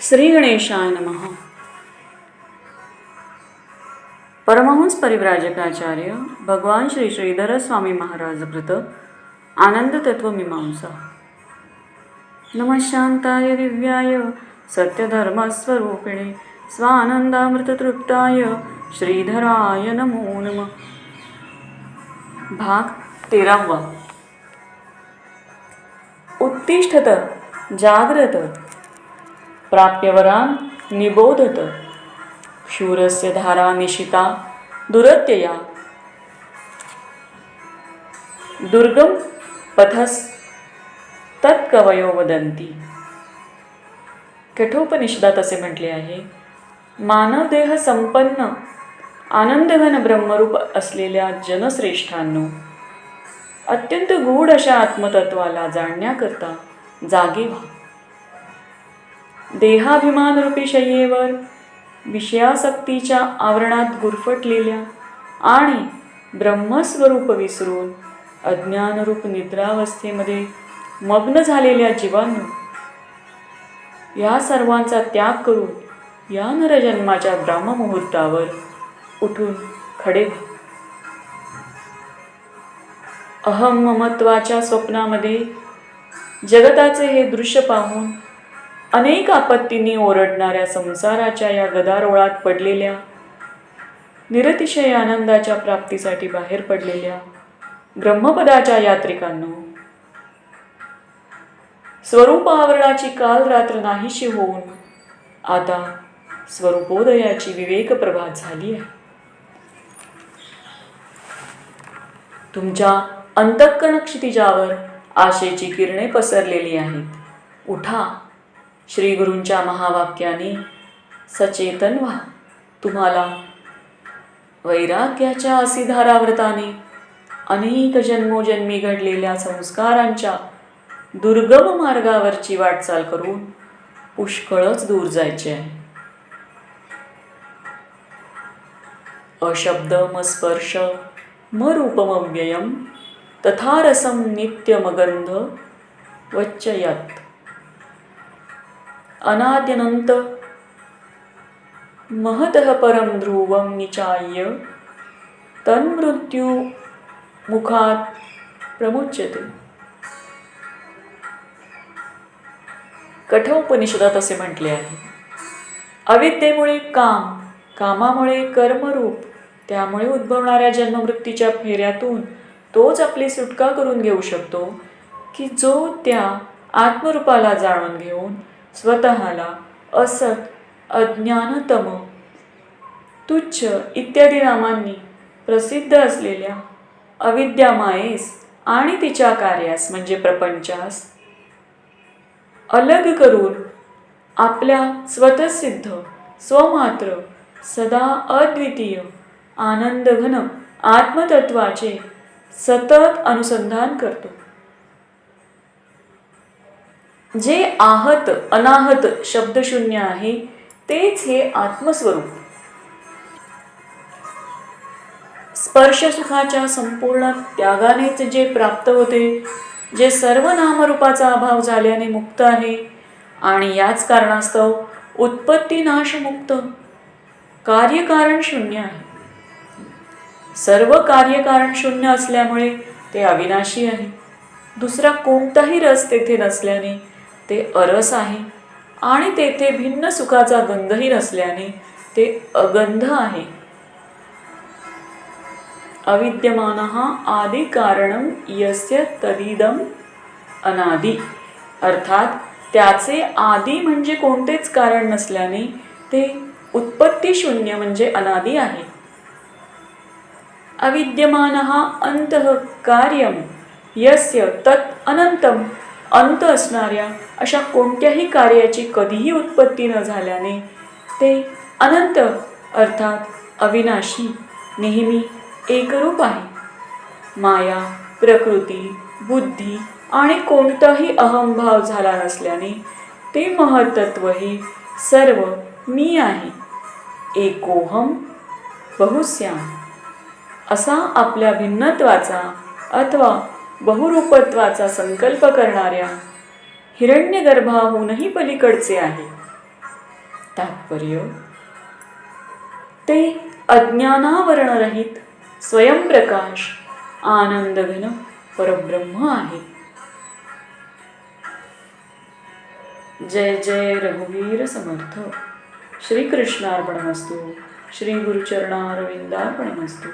श्री गणेशाय नमः. परमहंस परिव्राजकाचार्य भगवान श्री श्रीधर स्वामी महाराज कृत आनंद तत्व मीमांसा. नमशांताय दिव्याय सत्यधर्मस्वरूपिणे स्वानंदामृततृप्ताय श्रीधराय नमो नम. भाग तेरावा. उत्तिष्ठत जाग्रत प्राप्यवरान निबोधत। शूरस्य धारा निशिता दुरत्यया। दुर्गम पथस तत्कवयो वदंती कठोपनिषदात असे म्हटले आहे मानव देह संपन्न आनंदघन ब्रह्मरूप असलेल्या जनश्रेष्ठांनो अत्यंत गूढ अशा आत्मतत्वाला जाणण्याकरता जागे व्हा। देहाभिमानरूपी शय्येवर विषयासक्तीच्या आवरणात गुरफटलेल्या आणि ब्रह्मस्वरूप विसरून अज्ञानरूप निद्रावस्थेमध्ये मग्न झालेल्या जीवांनो या सर्वांचा त्याग करून या नरजन्माच्या ब्राह्ममुहूर्तावर उठून खडे अहम ममत्वाच्या स्वप्नामध्ये जगताचे हे दृश्य पाहून अनेक आपत्तींनी ओरडणाऱ्या संसाराच्या या गदारोळात पडलेल्या निरतिशय आनंदाच्या प्राप्तीसाठी बाहेर पडलेल्या ब्रह्मपदाच्या यात्रिकांनो स्वरूप आवरणाची काल रात्र नाहीशी होऊन आता स्वरूपोदयाची विवेक प्रभात झाली आहे. तुमच्या अंतःकण क्षितिजावर आशेची किरणे पसरलेली आहेत. उठा. श्रीगुरूंच्या महावाक्याने सचेतन व्हा. तुम्हाला वैराग्याच्या असिधाराव्रताने अनेक जन्मोजन्मी घडलेल्या संस्कारांच्या दुर्गम मार्गावरची वाटचाल करून पुष्कळच दूर जायचे आहे. अशब्दमस्पर्श मरूपमव्ययम तथा रसम नित्यमगंध वच्चयत. अनाद्यनंत महतः परम ध्रुवं निचाय्य तन्मृत्यू मुखात प्रमुच्यते। कठोपनिषदात असे म्हटले आहे। अविद्येमुळे काम कामामुळे कर्मरूप त्यामुळे उद्भवणाऱ्या जन्ममृत्यूच्या फेऱ्यातून तोच आपली सुटका करून घेऊ शकतो की जो त्या आत्मरूपाला जाणून घेऊन स्वतःला असत अज्ञानतम तुच्छ इत्यादी नामांनी प्रसिद्ध असलेल्या अविद्यामायेस आणि तिच्या कार्यास म्हणजे प्रपंचास अलग करून आपल्या स्वतःसिद्ध स्वमात्र सदा अद्वितीय आनंदघन आत्मतत्वाचे सतत अनुसंधान करतो. जे आहत अनाहत शब्दशून्य आहे तेच हे आत्मस्वरूप. स्पर्शसुखाच्या संपूर्ण त्यागानेच जे प्राप्त होते जे सर्व नामरूपाचा अभाव झाल्याने मुक्त आहे आणि याच कारणास्तव उत्पत्ती नाशमुक्त कार्यकारण शून्य आहे. सर्व कार्यकारण शून्य असल्यामुळे ते अविनाशी आहे. दुसरा कोणताही रस तेथे नसल्याने ते अरस आहे आणि तेथे भिन्न सुखाचा गंधही नसल्याने ते अगंध आहे. अविद्यमान आदि कारण यस्य तदिदम अनादि. अर्थात त्याचे आदी म्हणजे कोणतेच कारण नसल्याने ते उत्पत्ती शून्य म्हणजे अनादी आहे. अविद्यमान अंतः कार्यम यस्य तत् अनंतम. अंत असणाऱ्या अशा कोणत्याही कार्याची कधीही उत्पत्ती न झाल्याने ते अनंत अर्थात अविनाशी नेहमी एकरूप आहे. माया प्रकृती बुद्धी आणि कोणताही अहंभाव झाला नसल्याने ते महत्त्व हे सर्व मी आहे. एकोहम बहुस्याम असा आपल्या भिन्नत्वाचा अथवा बहुरूपत्वाचा संकल्प करणाऱ्या हिरण्यगर्भाहूनही पलीकडचे आहे. तात्पर्य ते अज्ञानावरणरहित स्वयंप्रकाश आनंदघन परब्रह्म आहे. जय जय रघुवीर समर्थ. श्रीकृष्णार्पणमस्तू. श्री गुरुचरणारविंदार्पणमस्तू.